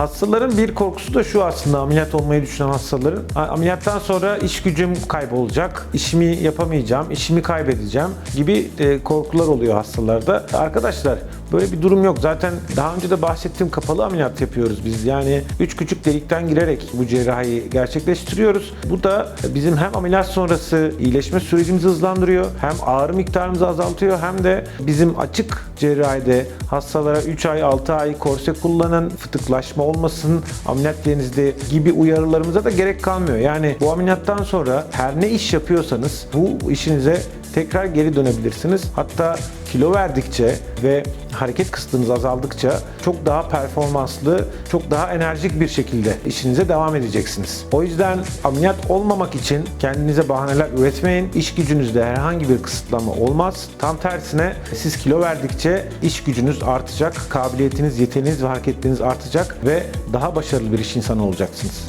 Hastaların bir korkusu da şu aslında ameliyat olmayı düşünen hastaların. Ameliyattan sonra iş gücüm kaybolacak, işimi yapamayacağım, işimi kaybedeceğim gibi e, korkular oluyor hastalarda. Arkadaşlar böyle bir durum yok. Zaten daha önce de bahsettiğim kapalı ameliyat yapıyoruz biz. Yani üç küçük delikten girerek bu cerrahiyi gerçekleştiriyoruz. Bu da bizim hem ameliyat sonrası iyileşme sürecimizi hızlandırıyor, hem ağrı miktarımızı azaltıyor, hem de bizim açık cerrahide hastalara 3 ay 6 ay korse kullanın, fıtıklaşma olmasın, ameliyat yerinizde gibi uyarılarımıza da gerek kalmıyor. Yani bu ameliyattan sonra her ne iş yapıyorsanız bu işinize tekrar geri dönebilirsiniz. Hatta kilo verdikçe ve hareket kısıtınız azaldıkça çok daha performanslı, çok daha enerjik bir şekilde işinize devam edeceksiniz. O yüzden ameliyat olmamak için kendinize bahaneler üretmeyin. İş gücünüzde herhangi bir kısıtlama olmaz. Tam tersine siz kilo verdikçe iş gücünüz artacak, kabiliyetiniz, yeteneğiniz ve hareketleriniz artacak ve daha başarılı bir iş insanı olacaksınız.